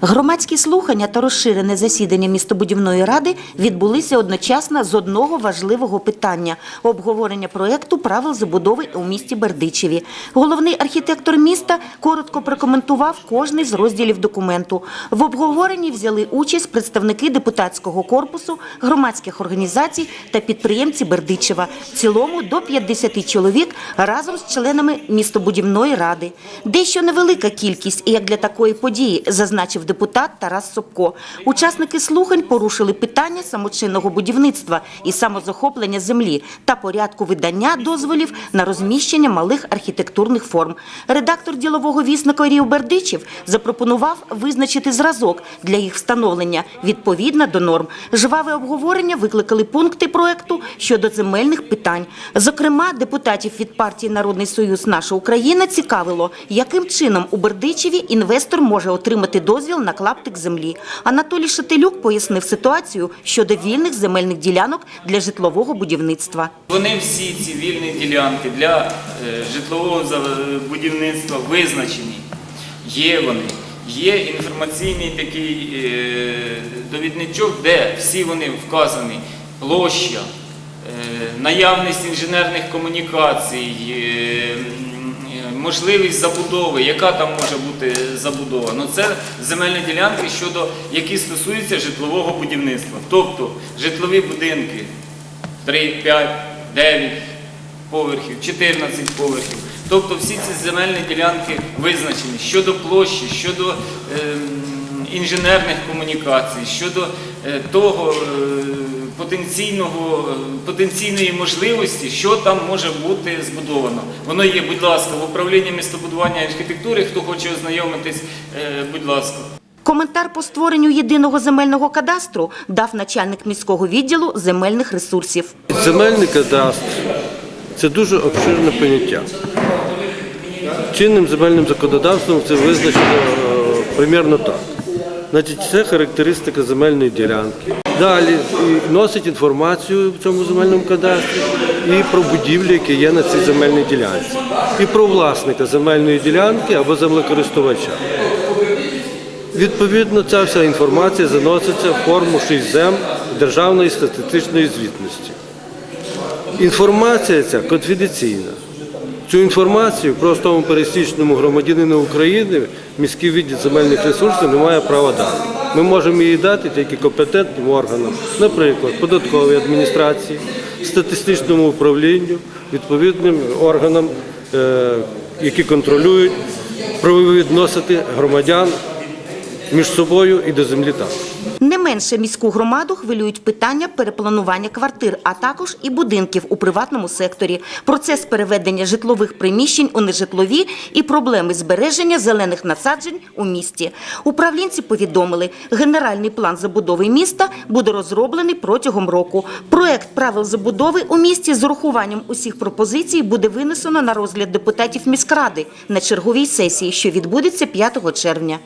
Громадські слухання та розширене засідання містобудівної ради відбулися одночасно з одного важливого питання обговорення проекту правил забудови у місті Бердичеві. Головний архітектор міста коротко прокоментував кожний з розділів документу. В обговоренні взяли участь представники депутатського корпусу, громадських організацій та підприємці Бердичева. В цілому до 50 чоловік разом з членами містобудівної ради. Дещо невелика кількість, як для такої події, зазначив депутат Тарас Собко. Учасники слухань порушили питання самочинного будівництва і самозахоплення землі та порядку видання дозволів на розміщення малих архітектурних форм. Редактор ділового вісника Рів Бердичів запропонував визначити зразок для їх встановлення відповідно до норм. Жваве обговорення викликали пункти проекту щодо земельних питань. Зокрема, депутатів від партії Народний Союз Наша Україна цікавило, яким чином у Бердичеві інвестор може отримати дозвіл на клаптик землі. Анатолій Шатилюк пояснив ситуацію щодо вільних земельних ділянок для житлового будівництва. Вони всі ці вільні ділянки для е, житлового за- будівництва визначені. Є вони. Є інформаційний такий е, довідничок, де всі вони вказані. Площа, е, наявність інженерних комунікацій, е, е, можливість забудови, яка там може бути забудова. Ну, це земельні ділянки, щодо, які стосуються житлового будівництва. Тобто житлові будинки 3, 5, 9 поверхів, 14 поверхів. Тобто всі ці земельні ділянки визначені щодо площі, щодо ем, інженерних комунікацій, щодо е, того е, потенційного, потенційної можливості, що там може бути збудовано. Воно є, будь ласка, в управлінні містобудування і архітектури. Хто хоче ознайомитись, е, будь ласка. Коментар по створенню єдиного земельного кадастру дав начальник міського відділу земельних ресурсів. Земельний кадастр це дуже обширне поняття. Чинним земельним законодавством це визначено е, примірно так. Значить, це характеристика земельної ділянки. Далі носить інформацію в цьому земельному кадастрі і про будівлі, які є на цій земельній ділянці, і про власника земельної ділянки або землекористувача. Відповідно, ця вся інформація заноситься в форму 6 зем Державної статистичної звітності. Інформація ця конфіденційна. Цю інформацію простому пересічному громадянину України міський відділ земельних ресурсів не має права дати. Ми можемо її дати тільки компетентним органам, наприклад, податковій адміністрації, статистичному управлінню, відповідним органам, е, які контролюють правові відносини громадян між собою і до землі також. Менше міську громаду хвилюють питання перепланування квартир, а також і будинків у приватному секторі, процес переведення житлових приміщень у нежитлові і проблеми збереження зелених насаджень у місті. Управлінці повідомили, генеральний план забудови міста буде розроблений протягом року. Проект правил забудови у місті з урахуванням усіх пропозицій буде винесено на розгляд депутатів міськради на черговій сесії, що відбудеться 5 червня.